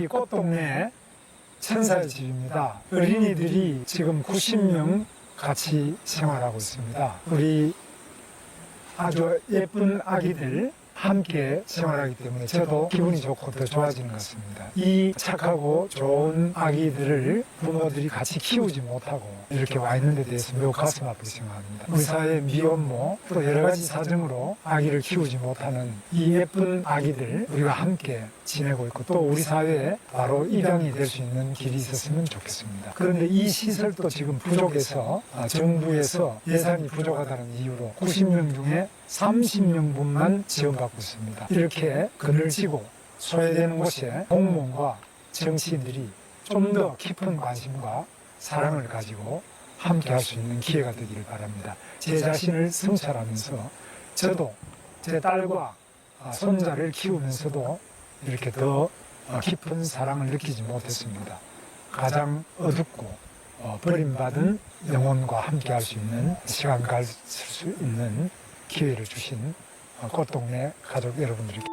이 꽃동네 천사의 집입니다. 어린이들이 지금 90명 같이 생활하고 있습니다. 우리 아주 예쁜 아기들 함께 생활하기 때문에 저도 기분이 좋고 더 좋아지는 것 같습니다. 이 착하고 좋은 아기들을 부모들이 같이 키우지 못하고 이렇게 와 있는 데 대해서 매우 가슴 아프게 생각합니다. 사회의 미혼모 또 여러 가지 사정으로 아기를 키우지 못하는 이 예쁜 아기들 우리가 함께 지내고 있고 또 우리 사회에 바로 입양이 될 수 있는 길이 있었으면 좋겠습니다. 그런데 이 시설도 지금 부족해서 아, 정부에서 예산이 부족하다는 이유로 90명 중에 30명분만 지원받고 있습니다. 이렇게 그늘 지고 소외되는 곳에 공무원과 정치인들이 좀 더 깊은 관심과 사랑을 가지고 함께 할 수 있는 기회가 되기를 바랍니다. 제 자신을 성찰하면서 저도 제 딸과 아, 손자를 키우면서도 이렇게 더 어, 깊은 사랑을 느끼지 못했습니다. 가장 어둡고 어, 버림받은 영혼과 함께 할 수 있는 시간 갈수 있는 기회를 주신 어, 꽃동네 가족 여러분들께